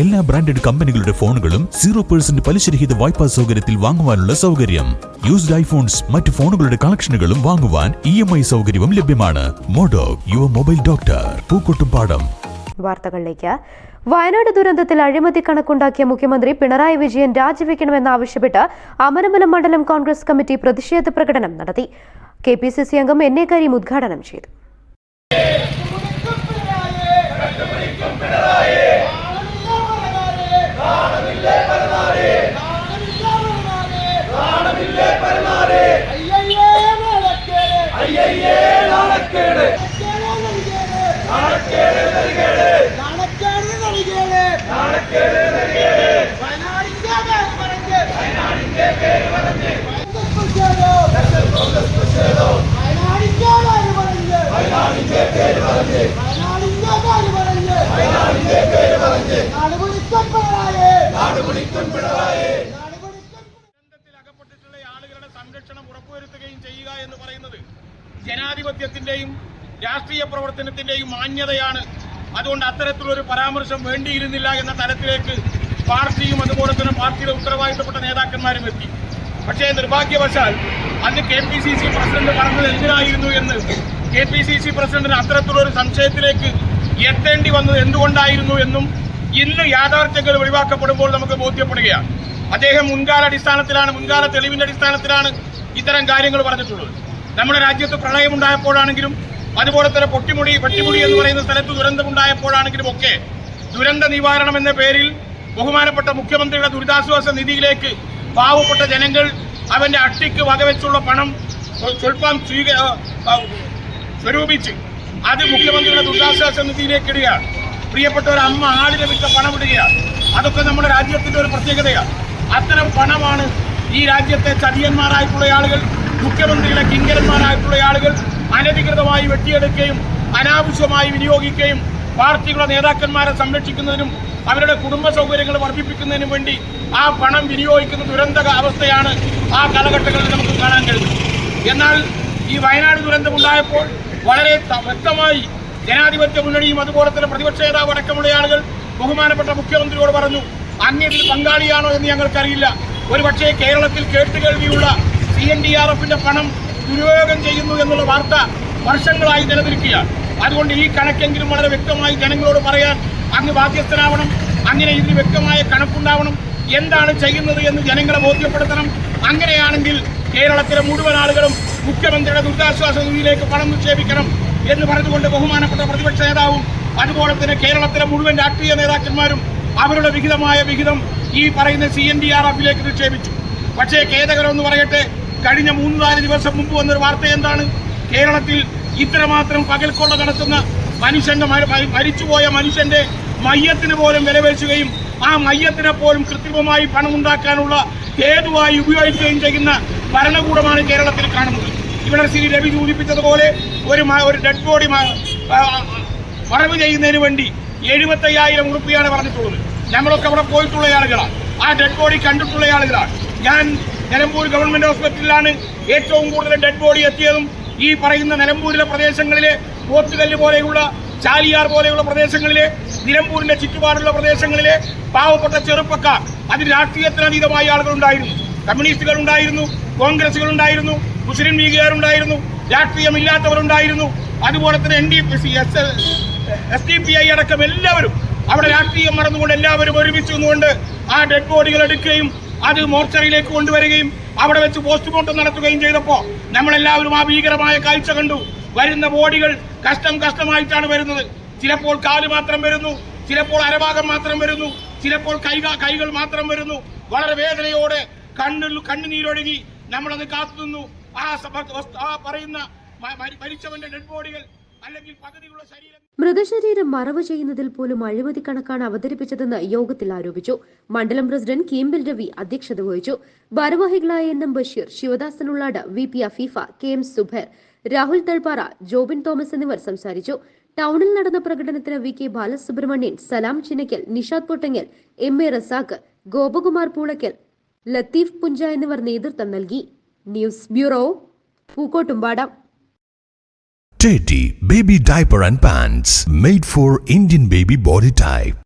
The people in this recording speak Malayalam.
എല്ലാ ബ്രാൻഡഡ് കമ്പനികളുടെ ഫോണുകളും സീറോ പെർസെന്റ് പലിശരഹിത വായ്പാ സൗകര്യത്തിൽ വാങ്ങുവാനുള്ള സൗകര്യം. യൂസ്ഡ് ഐഫോൺസ് മറ്റ് ഫോണുകളുടെ കളക്ഷനുകളും വാങ്ങുവാൻ ഇ എം ഐ സൗകര്യവും ലഭ്യമാണ്. Modo your mobile doctor Pookkottumpadam. വാർത്തകളിലേക്ക്. വയനാട് ദുരന്തത്തിൽ അഴിമതി കണക്കുണ്ടാക്കിയ മുഖ്യമന്ത്രി പിണറായി വിജയൻ രാജിവെക്കണമെന്നാവശ്യപ്പെട്ട് അമരമലം മണ്ഡലം കോൺഗ്രസ് കമ്മിറ്റി പ്രതിഷേധ പ്രകടനം നടത്തി. കെ പി സി സി അംഗം എൻ എ കരീം ഉദ്ഘാടനം ചെയ്തു. അകപ്പെട്ടിട്ടുള്ള ആളുകളുടെ സംരക്ഷണം ഉറപ്പുവരുത്തുകയും ചെയ്യുക എന്ന് പറയുന്നത് ജനാധിപത്യത്തിന്റെയും രാഷ്ട്രീയ പ്രവർത്തനത്തിന്റെയും മാന്യതയാണ്. അതുകൊണ്ട് അത്തരത്തിലൊരു പരാമർശം വേണ്ടിയിരുന്നില്ല എന്ന തലത്തിലേക്ക് പാർട്ടിയും അതുപോലെ തന്നെ പാർട്ടിയുടെ ഉത്തരവാദിത്തപ്പെട്ട നേതാക്കന്മാരും എത്തി. പക്ഷേ നിർഭാഗ്യവശാൽ അന്ന് K P C C president പറഞ്ഞത് എന്തിനായിരുന്നു എന്ന് കെ പി സി സി പ്രസിഡന്റിന് അത്തരത്തിലൊരു സംശയത്തിലേക്ക് എത്തേണ്ടി വന്നത് എന്തുകൊണ്ടായിരുന്നു എന്നും ഇന്ന് യാഥാർത്ഥ്യങ്ങൾ ഒഴിവാക്കപ്പെടുമ്പോൾ നമുക്ക് ബോധ്യപ്പെടുകയാണ്. അദ്ദേഹം മുൻകാല അടിസ്ഥാനത്തിലാണ് മുൻകാല തെളിവിന്റെ അടിസ്ഥാനത്തിലാണ് ഇത്തരം കാര്യങ്ങൾ പറഞ്ഞിട്ടുള്ളത്. നമ്മുടെ രാജ്യത്ത് പ്രളയമുണ്ടായപ്പോഴാണെങ്കിലും അതുപോലെ തന്നെ പൊട്ടിമുടി വെട്ടിമുടി എന്ന് പറയുന്ന സ്ഥലത്ത് ദുരന്തമുണ്ടായപ്പോഴാണെങ്കിലും ഒക്കെ ദുരന്ത നിവാരണം എന്ന പേരിൽ ബഹുമാനപ്പെട്ട മുഖ്യമന്ത്രിയുടെ ദുരിതാശ്വാസ നിധിയിലേക്ക് പാവപ്പെട്ട ജനങ്ങൾ അവന്റെ അട്ടിക്ക് വകവെച്ചുള്ള പണം സ്വല്പം സ്വീക സ്വരൂപിച്ച് അത് മുഖ്യമന്ത്രിയുടെ ദുരിതാശ്വാസ നിധിയിലേക്ക് ഇടുകയാണ് പ്രിയപ്പെട്ട ഒരു അമ്മ ആടിനെ വിറ്റ പണം ഇടുകയാണ് അതൊക്കെ നമ്മുടെ രാജ്യത്തിന്റെ ഒരു പ്രത്യേകതയാണ് അത്തരം പണമാണ് ഈ രാജ്യത്തെ ചതിയന്മാരായിട്ടുള്ള ആളുകൾ മുഖ്യമന്ത്രിയുടെ കിങ്കരന്മാരായിട്ടുള്ള ആളുകൾ അനധികൃതമായി വെട്ടിയെടുക്കുകയും അനാവശ്യമായി വിനിയോഗിക്കുകയും പാർട്ടികളുടെ നേതാക്കന്മാരെ സംരക്ഷിക്കുന്നതിനും അവരുടെ കുടുംബ സൗകര്യങ്ങൾ വർദ്ധിപ്പിക്കുന്നതിനും വേണ്ടി ആ പണം വിനിയോഗിക്കുന്ന ദുരന്ത അവസ്ഥയാണ് ആ കാലഘട്ടങ്ങളിൽ നമുക്ക് കാണാൻ കഴിയുന്നത് എന്നാൽ ഈ വയനാട് ദുരന്തമുണ്ടായപ്പോൾ വളരെ വ്യക്തമായി ജനാധിപത്യ മുന്നണിയും അതുപോലെ തന്നെ പ്രതിപക്ഷ നേതാവ് അടക്കമുള്ള ആളുകൾ ബഹുമാനപ്പെട്ട മുഖ്യമന്ത്രിയോട് പറഞ്ഞു അങ്ങേതിൽ പങ്കാളിയാണോ എന്ന് ഞങ്ങൾക്കറിയില്ല. ഒരുപക്ഷേ കേരളത്തിൽ കേട്ടുകേൾവിയുള്ള സി എൻ ഡി ആർ എഫിന്റെ പണം ദുരുപയോഗം ചെയ്യുന്നു എന്നുള്ള വാർത്ത വർഷങ്ങളായി നിലനിൽക്കുകയാണ്. അതുകൊണ്ട് ഈ കണക്കെങ്കിലും വളരെ വ്യക്തമായി ജനങ്ങളോട് പറയാൻ അങ്ങ് ബാധ്യസ്ഥനാവണം. അങ്ങനെ ഇതിന് വ്യക്തമായ കണക്കുണ്ടാവണം. എന്താണ് ചെയ്യുന്നത് എന്ന് ജനങ്ങളെ ബോധ്യപ്പെടുത്തണം. അങ്ങനെയാണെങ്കിൽ കേരളത്തിലെ മുഴുവൻ ആളുകളും മുഖ്യമന്ത്രിയുടെ ദുരിതാശ്വാസ നിധിയിലേക്ക് പണം നിക്ഷേപിക്കണം എന്ന് പറഞ്ഞുകൊണ്ട് ബഹുമാനപ്പെട്ട പ്രതിപക്ഷ നേതാവും അതുപോലെ തന്നെ കേരളത്തിലെ മുഴുവൻ രാഷ്ട്രീയ നേതാക്കന്മാരും അവരുടെ വിഹിതമായ വിഹിതം ഈ പറയുന്ന സി എൻ ഡി ആർ എഫിലേക്ക് നിക്ഷേപിച്ചു. പക്ഷേ ഖേദകരം എന്ന് പറയട്ടെ കഴിഞ്ഞ മൂന്ന് നാല് ദിവസം മുമ്പ് വന്നൊരു വാർത്ത എന്താണ്? കേരളത്തിൽ ഇത്രമാത്രം പകൽക്കൊള്ള നടത്തുന്ന മനുഷ്യന്റെ മര- മരിച്ചുപോയ മനുഷ്യന്റെ മയ്യത്തിന് പോലും വിലപേശുകയും ആ മയ്യത്തിനെ പോലും കൃത്രിമമായി പണമുണ്ടാക്കാനുള്ള ഹേതുവായി ഉപയോഗിക്കുകയും ചെയ്യുന്ന ഭരണകൂടമാണ് കേരളത്തിൽ കാണുന്നത്. ഇവിടെ ശ്രീ രവി സൂചിപ്പിച്ചതുപോലെ ഒരു ഒരു ഡെഡ് ബോഡി മറവ് ചെയ്യുന്നതിന് വേണ്ടി എഴുപത്തയ്യായിരം ഉറുപ്പിയാണ് പറഞ്ഞിട്ടുള്ളത്. നമ്മളൊക്കെ അവിടെ പോയിട്ടുള്ള ആളുകളാണ്. ആ ഡെഡ് ബോഡി കണ്ടിട്ടുള്ള ആളുകളാണ്. ഞാൻ നിലമ്പൂർ ഗവൺമെന്റ് ഹോസ്പിറ്റലിലാണ് ഏറ്റവും കൂടുതൽ ഡെഡ് ബോഡി എത്തിയതും ഈ പറയുന്ന നിലമ്പൂരിലെ പ്രദേശങ്ങളിലെ പോത്തുകല്ല് പോലെയുള്ള ചാലിയാർ പോലെയുള്ള പ്രദേശങ്ങളിലെ നിലമ്പൂരിന്റെ ചുറ്റുപാടുള്ള പ്രദേശങ്ങളിലെ പാവപ്പെട്ട ചെറുപ്പക്കാർ അതിൽ രാഷ്ട്രീയത്തിനതീതമായ ആളുകളുണ്ടായിരുന്നു. കമ്മ്യൂണിസ്റ്റുകൾ ഉണ്ടായിരുന്നു കോൺഗ്രസുകൾ ഉണ്ടായിരുന്നു മുസ്ലിം ലീഗുകാരുണ്ടായിരുന്നു രാഷ്ട്രീയമില്ലാത്തവരുണ്ടായിരുന്നു. അതുപോലെ തന്നെ N D P C S S D P I അടക്കം എല്ലാവരും അവിടെ രാഷ്ട്രീയം മറന്നുകൊണ്ട് എല്ലാവരും ഒരുമിച്ച് നിന്നുകൊണ്ട് ആ ഡെഡ് ബോഡികൾ എടുക്കുകയും അത് മോർച്ചറിയിലേക്ക് കൊണ്ടുവരികയും അവിടെ വെച്ച് പോസ്റ്റ്മോർട്ടം നടത്തുകയും ചെയ്തപ്പോൾ നമ്മളെല്ലാവരും ആ ഭീകരമായ കാഴ്ച കണ്ടു. വരുന്ന ബോഡികൾ കഷ്ടം കഷ്ടമായിട്ടാണ് വരുന്നത്. ചിലപ്പോൾ കാൽ മാത്രം വരുന്നു ചിലപ്പോൾ അരഭാഗം മാത്രം വരുന്നു ചിലപ്പോൾ കൈ കൈകൾ മാത്രം വരുന്നു. വളരെ വേദനയോടെ കണ്ണിൽ കണ്ണുനീരൊഴുകി നമ്മളത് കാത്തുന്നു ആ ആ പറയുന്ന മരിച്ചവന്റെ ഡെഡ് ബോഡികൾ അല്ലെങ്കിൽ പകുതിയുള്ള ശരീരം മൃതശരീരം മറവ് ചെയ്യുന്നതിൽ പോലും അഴിമതി കണക്കാണ് അവതരിപ്പിച്ചതെന്ന് യോഗത്തിൽ ആരോപിച്ചു. മണ്ഡലം പ്രസിഡന്റ് കീമ്പിൽ രവി അധ്യക്ഷത വഹിച്ചു. ഭാരവാഹികളായ N M Basheer Sivadasan Ullad V P Afeefa K M Zubair Rahul Thalpara Jobin Thomas എന്നിവർ സംസാരിച്ചു. ടൗണിൽ നടന്ന പ്രകടനത്തിന് V K Balasubramanian Salam Chinakkal Nishad Pottangal M A Razak Gopakumar Poolakkal Latheef Puncha എന്നിവർ നേതൃത്വം നൽകി news bureau Pookkottumpadam Teddy Baby Diaper and Pants made for Indian baby body type.